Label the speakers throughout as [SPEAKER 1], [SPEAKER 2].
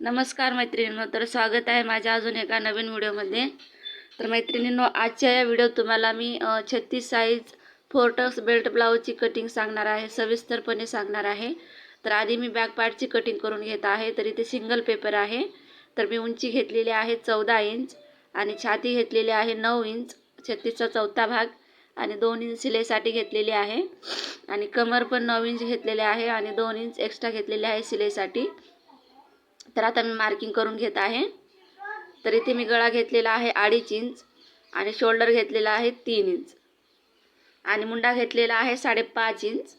[SPEAKER 1] नमस्कार मैत्रिणींनो तर स्वागत आहे माझ्या अजून एका नवीन व्हिडिओमध्ये. तर मैत्रिणींनो आजच्या या व्हिडिओत तुम्हाला मी छत्तीस साईज फोर्टक्स बेल्ट ब्लाऊजची कटिंग सांगणार आहे सविस्तरपणे सांगणार आहे. तर आधी मी बॅक पार्टची कटिंग करून घेत आहे तर इथे सिंगल पेपर आहे. तर मी उंची घेतलेली आहे चौदा इंच आणि छाती घेतलेली आहे नऊ इंच छत्तीसचा चौथा भाग आणि दोन इंच सिलाईसाठी घेतलेली आहे. आणि कमर पण नऊ इंच घेतलेले आहे आणि दोन इंच एक्स्ट्रा घेतलेले आहे सिलाईसाठी. तर आता मी मार्किंग करून घेत आहे. तर इथे मी गळा घेतलेला आहे अडीच इंच आणि शोल्डर घेतलेला आहे तीन इंच. आणि मुंडा घेतलेला आहे साडेपाच इंच.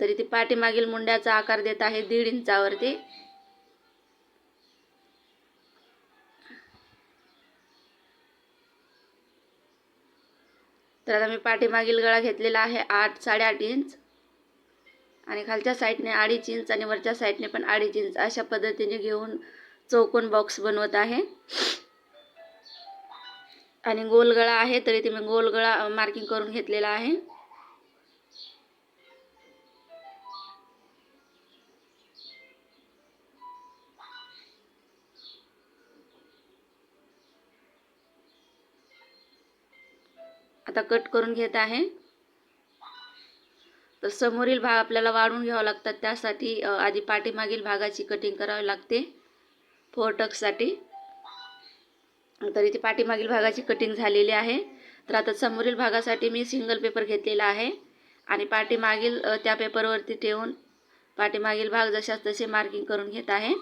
[SPEAKER 1] तरी ती पाठीमागील मुंड्याचा आकार देत आहे दीड इंचावरती. तर आता मी पाठीमागील गळा घेतलेला आहे आठ साडेआठ इंच. आणि खालच्या साईडने अडीच इंच आणि वरच्या साईडने पण अडीच इंच अशा पद्धतीने घेऊन चौकोन बॉक्स बनवत आहे. आणि गोल गळा आहे तरी ते मी गोल गळा मार्किंग करून घेतलेला आहे. आता कट करून घेत आहे. तर समोरील भाग आपल्याला वाढून घ्यावा लागतात. त्यासाठी आधी पाठीमागील भागाची कटिंग करावी लागते. फोर टक्ससाठी तर इथे पाठीमागील भागाची कटिंग झालेली आहे. तर आता समोरील भागासाठी मी सिंगल पेपर घेतलेला आहे. आणि पाठीमागील त्या पेपरवरती ठेवून पाठीमागील भाग जशाच तसे मार्किंग करून घेत आहे.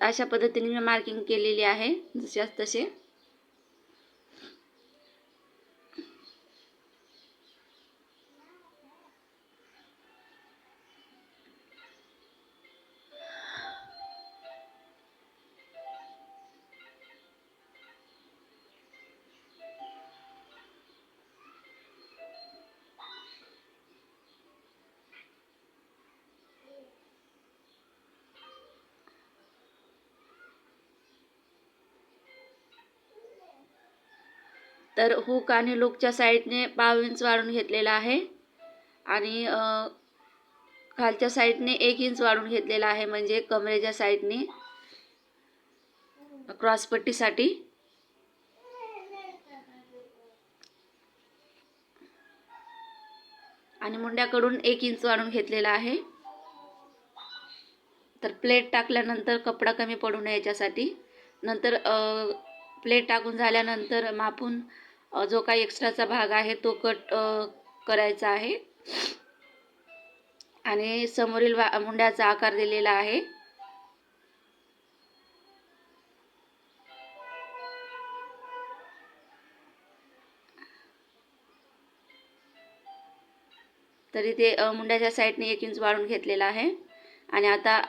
[SPEAKER 1] अशा पद्धतीने मी मार्किंग केलेली आहे जशाच तसे. तर हुक आणि लुकच्या साईडने पाव इंच वाढून घेतलेला आहे. आणि खालच्या साईडने एक इंच वाढून घेतलेला आहे म्हणजे कमरेच्या साईडने क्रॉसपट्टीसाठी आणि मुंड्याकडून एक इंच वाढून घेतलेला आहे. तर प्लेट टाकल्यानंतर कपडा कमी पडू नये याच्यासाठी. नंतर प्लेट टाकून झाल्यानंतर मापून जो काही एक्स्ट्राचा भाग आहे तो कट करायचा आहे. आणि समोरील मुंड्याचा आकार दिलेला आहे. तरी ते मुंड्याच्या साईडने एक इंच वाढून घेतलेला आहे. आणि आता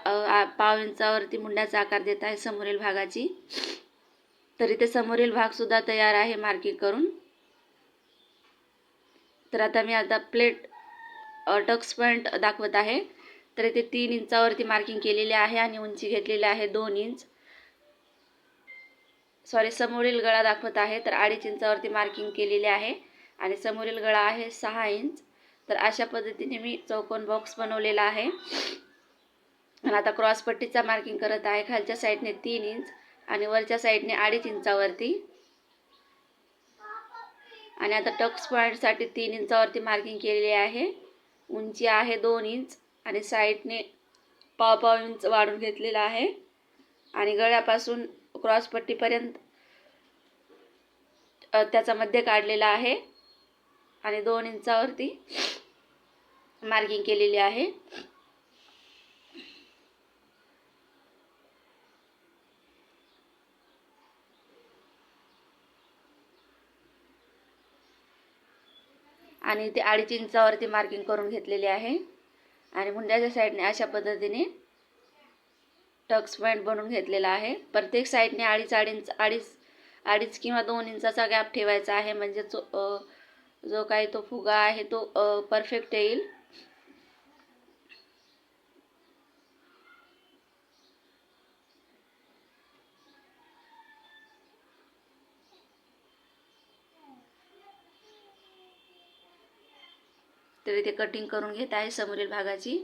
[SPEAKER 1] पाव इंचावरती मुंड्याचा आकार देत आहे समोरील भागाची. तर इथे समोरील भागसुद्धा तयार आहे मार्किंग करून. तर आता मी आता प्लेट टक्स पॉईंट दाखवत आहे. तर इथे तीन इंचावरती मार्किंग केलेली आहे आणि उंची घेतलेली आहे दोन इंच सॉरी समोरील गळा दाखवत आहे तर अडीच इंचावरती मार्किंग केलेली आहे. आणि समोरील गळा आहे सहा इंच तर अशा पद्धतीने मी चौकोन बॉक्स बनवलेला आहे. आणि आता क्रॉसपट्टीचा मार्किंग करत आहे. खालच्या साईडने तीन इंच आणि वरच्या साईडने अडीच इंचावरती. आणि आता टक्स पॉईंटसाठी तीन इंचावरती मार्किंग केलेली आहे. उंची आहे दोन इंच आणि साईडने पाव पाव इंच वाढून घेतलेला आहे. आणि गळ्यापासून क्रॉसपट्टीपर्यंत त्याचा मध्य काढलेला आहे. आणि दोन इंचावरती मार्किंग केलेली आहे. आणि ते अडीच इंचावरती मार्किंग करून घेतलेली आहे. आणि मुंड्याच्या साईडने अशा पद्धतीने टक्स पॉईंट बनवून घेतलेला आहे. प्रत्येक साईडने अडीच अडीच अडीच अडीच किंवा दोन इंचाचा गॅप ठेवायचा आहे. म्हणजे जो जो काही तो फुगा आहे तो परफेक्ट येईल. तर इथे कटिंग करून घेत आहे समोरील भागाची.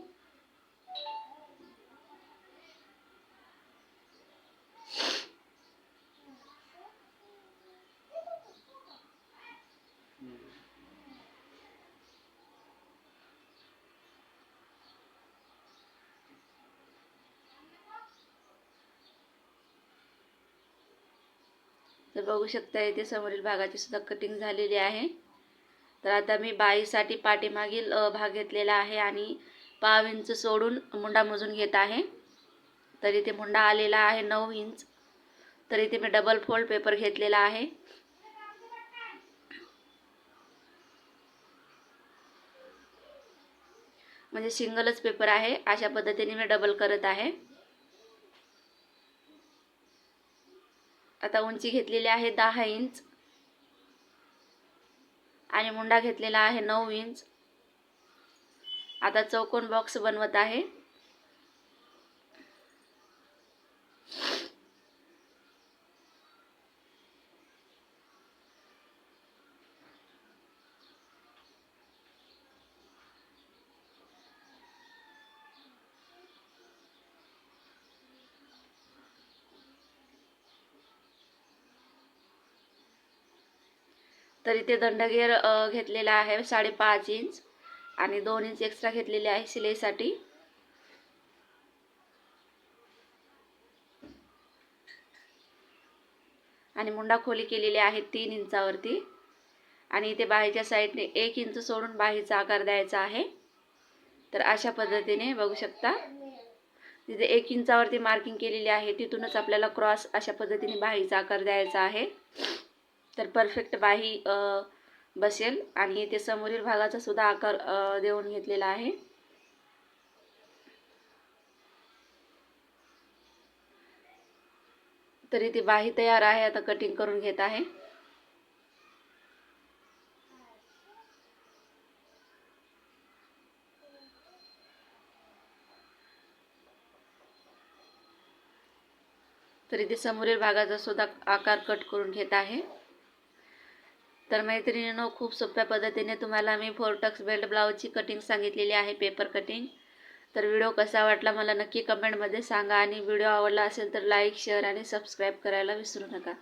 [SPEAKER 1] तर बघू शकता इथे समोरील भागाची सुद्धा कटिंग झालेली आहे. तर आता मी बाईसाठी पाठीमागील भाग घेतलेला आहे आणि पाव इंच सोडून मुंडा मोजून घेत आहे. तर इथे मुंडा आलेला आहे नऊ इंच. तर इथे मी डबल फोल्ड पेपर घेतलेला आहे. म्हणजे सिंगलच पेपर आहे. अशा पद्धतीने मी डबल करत आहे. आता उंची घेतलेली आहे दहा इंच. आणि मुंडा घेतलेला आहे नऊ इंच. आता चौकोन बॉक्स बनवत आहे. तर इथे दंडगेर घेतलेला आहे साडेपाच इंच आणि दोन इंच एक्स्ट्रा घेतलेले आहे शिलाईसाठी आणि मुंडा खोली केलेली आहे तीन इंचावरती. आणि इथे बाहेरच्या साईडने एक इंच सोडून बाहेरचा आकार द्यायचा आहे. तर अशा पद्धतीने बघू शकता. तिथे एक इंचावरती मार्किंग केलेली आहे. तिथूनच आपल्याला क्रॉस अशा पद्धतीने बाहेरचा आकार द्यायचा आहे. तर परफेक्ट बाही बसेल. आणि इथे समोरील भागाचा सुद्धा आकार देऊन घेतलेला आहे. तरी ती बाही तयार आहे आता कटिंग करून घेत आहे. तर इथे समोरील भागाचा सुद्धा आकार कट करून घेत आहे. तर मैत्रिणीनं खूप सोप्या पद्धतीने तुम्हाला मी फोरटक्स बेल्ट ब्लाऊजची कटिंग सांगितलेली आहे पेपर कटिंग तर व्हिडिओ कसा वाटला मला नक्की कमेंटमध्ये सांगा आणि व्हिडिओ आवडला असेल तर लाईक शेअर आणि सबस्क्राईब करायला विसरू नका.